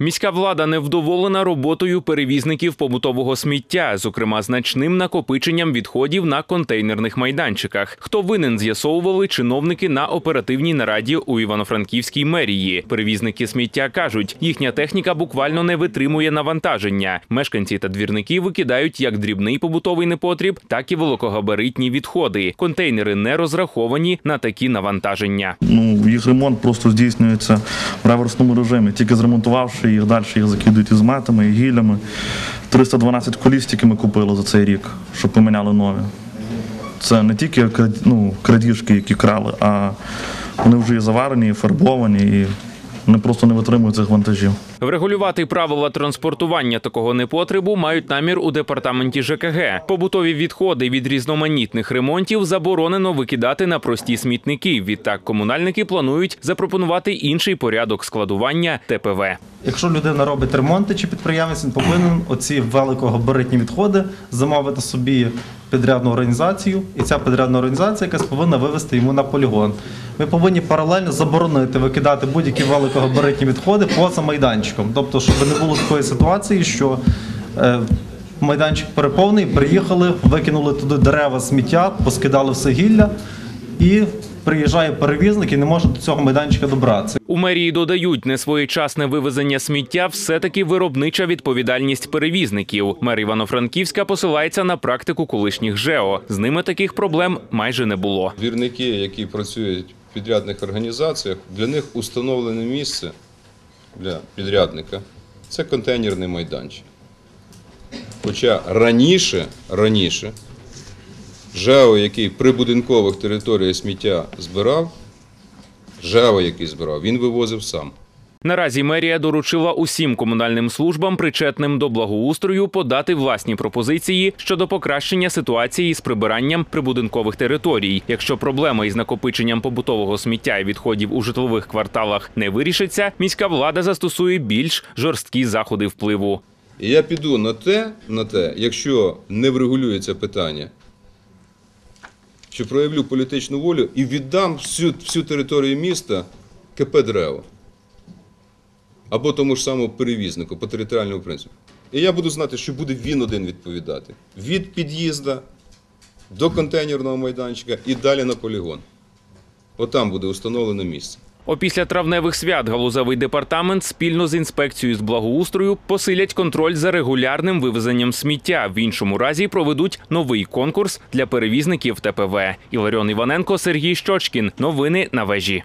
Міська влада невдоволена роботою перевізників побутового сміття, зокрема значним накопиченням відходів на контейнерних майданчиках. Хто винен, з'ясовували чиновники на оперативній нараді у Івано-Франківській мерії. Перевізники сміття кажуть, їхня техніка буквально не витримує навантаження. Мешканці та двірники викидають як дрібний побутовий непотріб, так і великогабаритні відходи. Контейнери не розраховані на такі навантаження. Ну, їх ремонт просто здійснюється в реверсному режимі. Тільки зремонтувавши їх, далі їх закидують із метами, і гіллями. 312 коліс тільки ми купили за цей рік, щоб поміняли нові. Це не тільки ну, крадіжки, які крали, а вони вже і заварені, і фарбовані, і вони просто не витримують цих вантажів. Врегулювати правила транспортування такого непотребу мають намір у департаменті ЖКГ. Побутові відходи від різноманітних ремонтів заборонено викидати на прості смітники. Відтак комунальники планують запропонувати інший порядок складування ТПВ. Якщо людина робить ремонти чи підприємець, він повинен оці великогабаритні відходи замовити собі підрядну організацію, і ця підрядна організація якась повинна вивезти йому на полігон. Ми повинні паралельно заборонити викидати будь-які великогабаритні відходи поза майданчиком. Тобто, щоб не було такої ситуації, що е, майданчик переповнений, приїхали, викинули туди дерева, сміття, поскидали все гілля, і приїжджає перевізник і не може до цього майданчика добратися. У мерії додають, несвоєчасне вивезення сміття все-таки виробнича відповідальність перевізників. Мер Івано-Франківська посилається на практику колишніх ЖЕО. З ними таких проблем майже не було. Двірники, які працюють підрядних організаціях, для них установлене місце для підрядника це контейнерний майданчик. Хоча раніше, раніше ЖЕО, який при будинкових територіях сміття збирав, ЖЕО, який збирав, він вивозив сам. Наразі мерія доручила усім комунальним службам, причетним до благоустрою, подати власні пропозиції щодо покращення ситуації з прибиранням прибудинкових територій. Якщо проблема із накопиченням побутового сміття і відходів у житлових кварталах не вирішиться, міська влада застосує більш жорсткі заходи впливу. Я піду на те, на те, якщо не врегулюється питання, що проявлю політичну волю і віддам всю, всю територію міста КП «Древо». Або тому ж самому перевізнику по територіальному принципу. І я буду знати, що буде він один відповідати. Від під'їзда до контейнерного майданчика і далі на полігон. Отам буде установлено місце. Опісля травневих свят галузевий департамент спільно з інспекцією з благоустрою посилять контроль за регулярним вивезенням сміття. В іншому разі проведуть новий конкурс для перевізників ТПВ. Іларіон Іваненко, Сергій Щочкін. Новини на вежі.